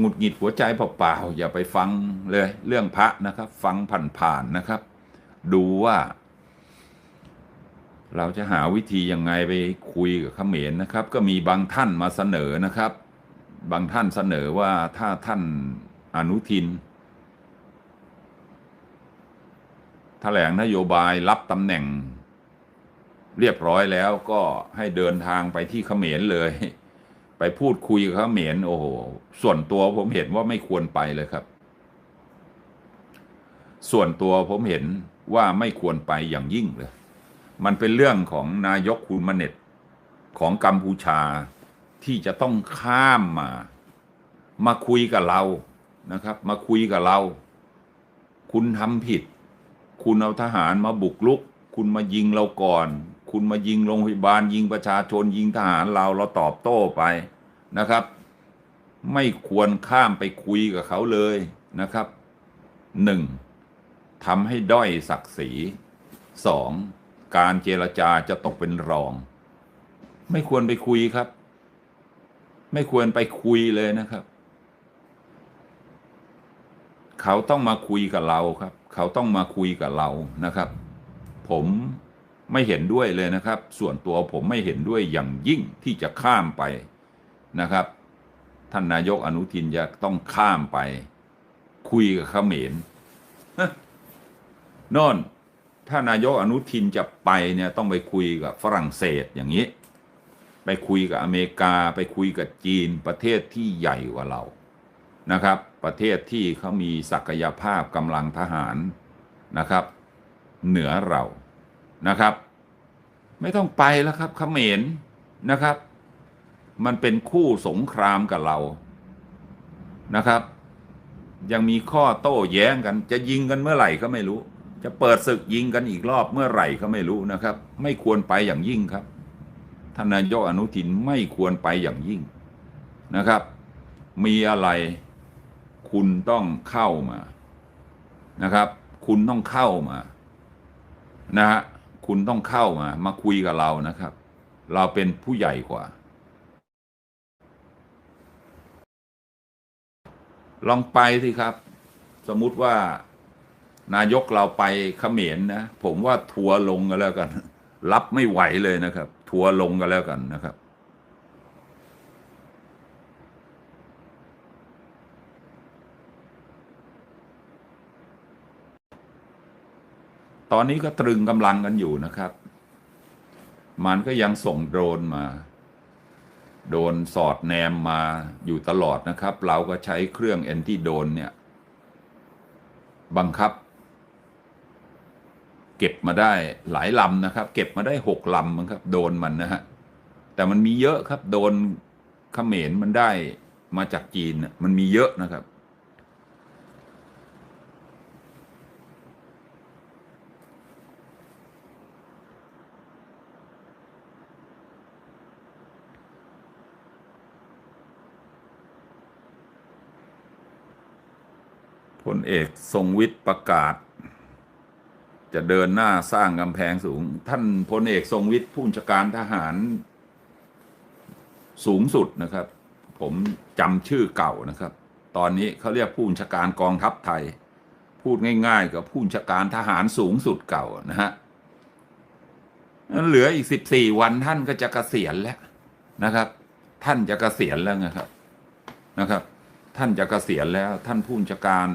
หงุดหงิดหัวใจเปล่าๆอย่าไปฟังเลยเรื่องพระนะครับ ฟังผ่านๆนะครับ ดูว่า เราจะหาวิธียังไงไปคุยกับเขมรนะครับ ก็มีบางท่านมาเสนอนะครับ บางท่านเสนอว่าถ้าท่านอนุทินแถลงนโยบายรับตำแหน่ง เรียบร้อยแล้วก็ให้เดินทางไปที่เขมรเลย ไปพูดคุยกับเขมรโอ้โหส่วนตัวผมเห็นว่าไม่ควรไปเลยครับ ส่วนตัวผมเห็นว่าไม่ควรไปอย่างยิ่งเลย มันเป็นเรื่องของนายกคุณมเน็ตของกัมพูชาที่จะต้องข้ามมา มาคุยกับเรานะครับ มาคุยกับเรา คุณทำผิด คุณเอาทหารมาบุกลุก คุณมายิงเราก่อน คุณมายิงโรงพยาบาล ยิงประชาชนยิงทหารเราเราตอบโต้ไปนะครับ ไม่ควรข้ามไปคุยกับเขาเลยนะครับหนึ่งทำให้ด้อยศักดิ์ศรีสองการเจรจาจะตกเป็นรอง ไม่ควรไปคุยครับ ไม่ควรไปคุยเลยนะครับ เขาต้องมาคุยกับเราครับ เขาต้องมาคุยกับเรานะครับ ผม ไม่เห็นด้วยเลยนะครับ ส่วนตัวผมไม่เห็นด้วยอย่างยิ่งที่จะข้ามไปนะครับ ท่านนายกอนุทินจะต้องข้ามไป คุยกับเขมรน่นถ้านายกอนุทินจะไปเนี่ยต้องไปคุยกับฝรั่งเศสอย่างนี้ ไปคุยกับอเมริกา ไปคุยกับจีนประเทศที่ใหญ่กว่าเรานะครับ ประเทศที่เขามีศักยภาพกำลังทหารนะครับ เหนือเรา นะครับ ไม่ต้องไปแล้วครับเขมรนะครับ มันเป็นคู่สงครามกับเรานะครับ ยังมีข้อโต้แย้งกัน จะยิงกันเมื่อไหร่ก็ไม่รู้ จะเปิดศึกยิงกันอีกรอบเมื่อไหร่ก็ไม่รู้นะครับ ไม่ควรไปอย่างยิ่งครับท่านนายกอนุทินไม่ควรไปอย่างยิ่งนะครับ มีอะไรคุณต้องเข้ามานะครับ คุณต้องเข้ามานะฮะ คุณต้องเข้ามา มาคุยกับเรานะครับ เราเป็นผู้ใหญ่กว่า ลองไปสิครับ สมมุติว่านายกเราไปเขมรนะผมว่าทัวร์ลงกันแล้วกัน รับไม่ไหวเลยนะครับ ทัวร์ลงกันแล้วกันนะครับ ตอนนี้ก็ตรึงกำลังกันอยู่นะครับ มันก็ยังส่งโดรนมาโดนสอดแนมมาอยู่ตลอดนะครับ เราก็ใช้เครื่องแอนติโดนเนี่ย บังคับ เก็บมาได้หลายลำนะครับ เก็บมาได้หกลำมั้งครับ โดนมันนะฮะ แต่มันมีเยอะครับ โดนเขมรมันได้มาจากจีนมันมีเยอะนะครับ พลเอกทรงวิทย์ประกาศ จะเดินหน้าสร้างกำแพงสูง ท่านพลเอกทรงวิทย์ผู้บัญชาการทหารสูงสุดนะครับ ผมจำชื่อเก่านะครับ ตอนนี้เขาเรียกผู้บัญชาการกองทัพไทย พูดง่ายๆกับผู้บัญชาการทหารสูงสุดเก่านะฮะเหลืออีกสิบสี่วันท่านก็จะเกษียณแล้วนะครับ ท่านจะเกษียณแล้วนะครับนะครับ ท่านจะเกษียณแล้วท่านผู้บัญชาการ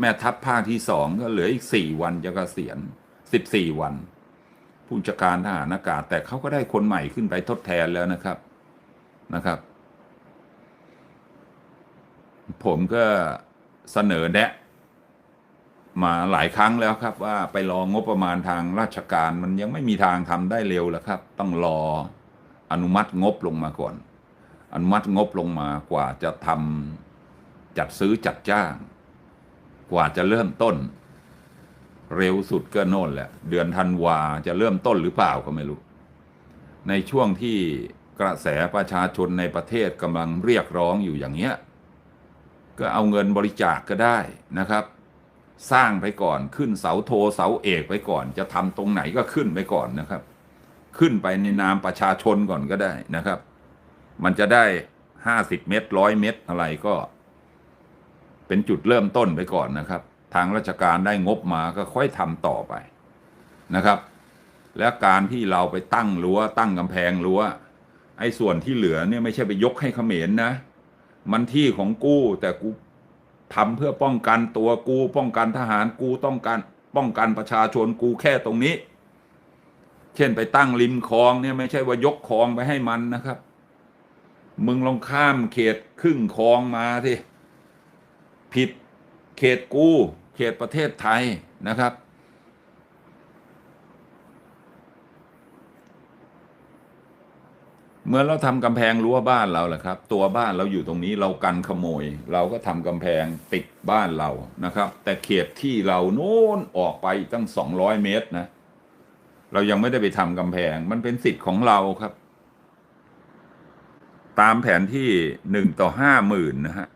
แม่ทัพภาคที่สองก็เหลืออีกสี่วันจะเกษียณสิบสี่วัน ผู้บัญชาการทหารอากาศ แต่เขาก็ได้คนใหม่ขึ้นไปทดแทนแล้วนะครับนะครับ ผมก็เสนอแนะ มาหลายครั้งแล้วครับ ว่าไปรองบประมาณทางราชการมันยังไม่มีทางทำได้เร็วแล้วครับ ต้องรออนุมัติงบลงมาก่อน อนุมัติงบลงมากว่าจะทำจัดซื้อจัดจ้าง กว่าจะเริ่มต้น เร็วสุดก็โน่นแหละ เดือนธันวาจะเริ่มต้นหรือเปล่าก็ไม่รู้ ในช่วงที่กระแสประชาชนในประเทศกำลังเรียกร้องอยู่อย่างเนี้ย ก็เอาเงินบริจาคกก็ได้นะครับ สร้างไปก่อนขึ้นเสาโทเสาเอกไปก่อน จะทำตรงไหนก็ขึ้นไปก่อนนะครับ ขึ้นไปในนามประชาชนก่อนก็ได้นะครับ มันจะได้ห้าสิบเมตรร้อยเมตรอะไรก็ เป็นจุดเริ่มต้นไปก่อนนะครับ ทางราชการได้งบมาก็ค่อยทำต่อไปนะครับ และการที่เราไปตั้งรั้วตั้งกำแพงรั้วไอ้ส่วนที่เหลือเนี่ยไม่ใช่ไปยกให้เขมรนะ มันที่ของกูแต่กูทำเพื่อป้องกันตัวกูป้องกันทหารกูต้องการป้องกันประชาชนกูแค่ตรงนี้ เช่นไปตั้งริมคลองเนี่ยไม่ใช่ว่ายกคลองไปให้มันนะครับ มึงลองข้ามเขตครึ่งคลองมาสิ ผิดเขตกูเขตประเทศไทยนะครับ เมื่อเราทำกำแพงรั้วบ้านเราแหละครับ ตัวบ้านเราอยู่ตรงนี้เรากันขโมย เราก็ทำกำแพงติดบ้านเรานะครับ แต่เขตที่เราโน้นออกไปตั้งสองร้อยเมตรนะ เรายังไม่ได้ไปทำกำแพงมันเป็นสิทธิ์ของเราครับ ตามแผนที่หนึ่งต่อห้าหมื่นนะฮะ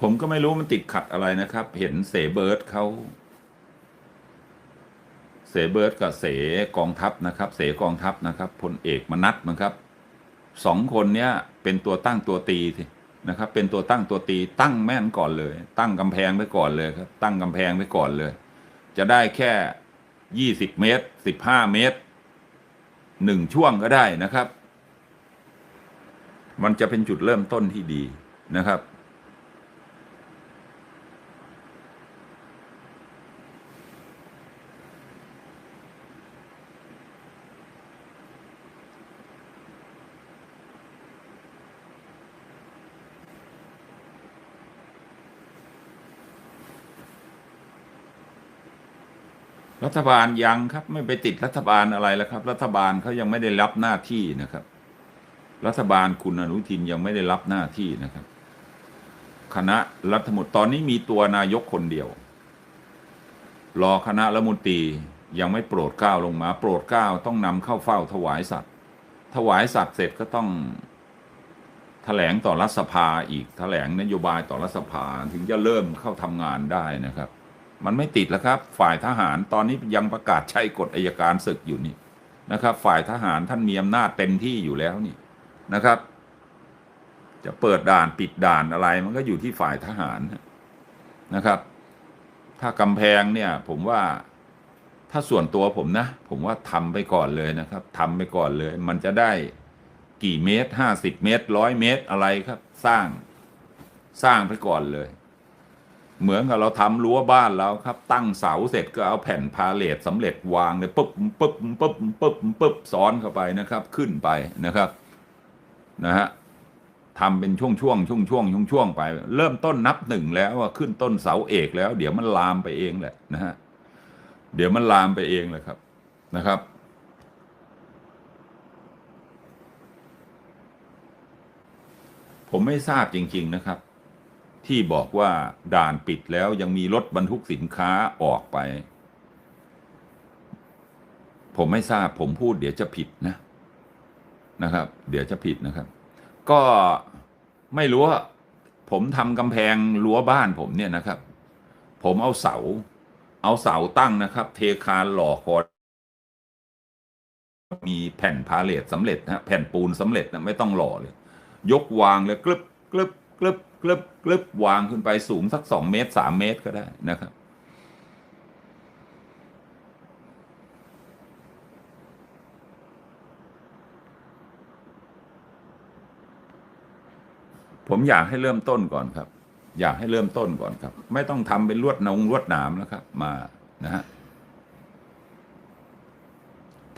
ผมก็ไม่รู้มันติดขัดอะไรนะครับ เห็นเสเบิร์ดเขาเสเบิร์ดกับเสกองทัพนะครับ เสกองทัพนะครับพลเอกมนัทนะครับสองคนเนี้ยเป็นตัวตั้งตัวตีสินะครับ เป็นตัวตั้งตัวตีตั้งแม่นก่อนเลย ตั้งกำแพงไปก่อนเลยครับ ตั้งกำแพงไปก่อนเลย จะได้แค่ยี่สิบเมตรสิบห้าเมตรหนึ่งช่วงก็ได้นะครับ มันจะเป็นจุดเริ่มต้นที่ดีนะครับ รัฐบาลยังครับ ไม่ไปติดรัฐบาลอะไรแล้วครับ รัฐบาลเขายังไม่ได้รับหน้าที่นะครับ รัฐบาลคุณอนุทินยังไม่ได้รับหน้าที่นะครับ คณะรัฐมนตรีตอนนี้มีตัวนายกคนเดียว รอคณะรัฐมนตรียังไม่โปรดเกล้าลงมา โปรดเกล้าต้องนำเข้าเฝ้าถวายสัตว์ ถวายสัตว์เสร็จก็ต้องแถลงต่อรัฐสภาอีกแถลงนโยบายต่อรัฐสภาถึงจะเริ่มเข้าทำงานได้นะครับ มันไม่ติดแล้วครับ ฝ่ายทหารตอนนี้ยังประกาศใช้กฎอายการศึกอยู่นี่นะครับ ฝ่ายทหารท่านมีอำนาจเต็มที่อยู่แล้วนี่นะครับ จะเปิดด่านปิดด่านอะไร มันก็อยู่ที่ฝ่ายทหารนะครับ ถ้ากำแพงเนี่ยผมว่าถ้าส่วนตัวผมนะ ผมว่าทำไปก่อนเลยนะครับทำไปก่อนเลย มันจะได้กี่เมตรห้าสิบเมตรร้อยเมตรอะไรครับ สร้างสร้างไปก่อนเลย เหมือนกับเราทำรั้วบ้านแล้วครับ ตั้งเสาเสร็จก็เอาแผ่นพาเลทสำเร็จวางเลยปุ๊บปุ๊บปุ๊บปุ๊บปุ๊บซ้อนเข้าไปนะครับ ขึ้นไปนะครับนะฮะทำเป็นช่วงช่วงช่วงช่วงช่วงช่วงไป เริ่มต้นนับหนึ่งแล้วว่าขึ้นต้นเสาเอกแล้ว เดี๋ยวมันลามไปเองแหละนะฮะเดี๋ยวมันลามไปเองแหละครับนะครับ ผมไม่ทราบจริง ๆนะครับ ที่บอกว่าด่านปิดแล้วยังมีรถบรรทุกสินค้าออกไป ผมไม่ทราบผมพูดเดี๋ยวจะผิดนะนะครับ เดี๋ยวจะผิดนะครับ ก็ไม่รู้ว่าผมทำกำแพงรั้วบ้านผมเนี่ยนะครับ ผมเอาเสา เอาเสาตั้งนะครับ เทคานหล่อคอมีแผ่นพาเลทสำเร็จนะแผ่นปูนสำเร็จนะไม่ต้องหล่อเลย ยกวางเลยกลึบกลึบ กลึบกลึบกลึบวางขึ้นไปสูงสักสองเมตรสามเมตรก็ได้นะครับ ผมอยากให้เริ่มต้นก่อนครับ อยากให้เริ่มต้นก่อนครับ ไม่ต้องทำเป็นลวดนงลวดหนามแล้วครับ มานะฮะ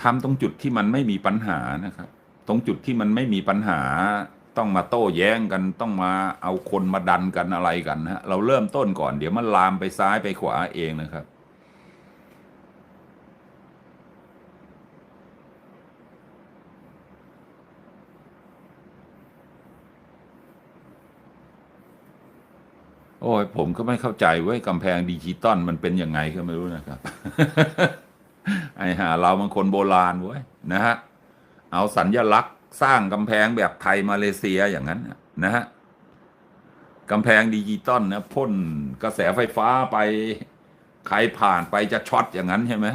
ทำตรงจุดที่มันไม่มีปัญหานะครับ ตรงจุดที่มันไม่มีปัญหา ต้องมาโต้แย้งกันต้องมาเอาคนมาดันกันอะไรกันนะฮะเราเริ่มต้นก่อน เดี๋ยวมันลามไปซ้ายไปขวาเองนะครับ โอ้ยผมก็ไม่เข้าใจเว้ยกำแพงดิจิตอลมันเป็นยังไงก็ไม่รู้นะครับ ไอ้หาเรามันคนโบราณเว้ยนะฮะ เอาสัญญลักษณ์ สร้างกำแพงแบบไทยมาเลเซียอย่างนั้นนะนะฮะกำแพงดิจิตอลนะพ่นกระแสไฟฟ้าไป ใครผ่านไปจะช็อตอย่างนั้นใช่ไหม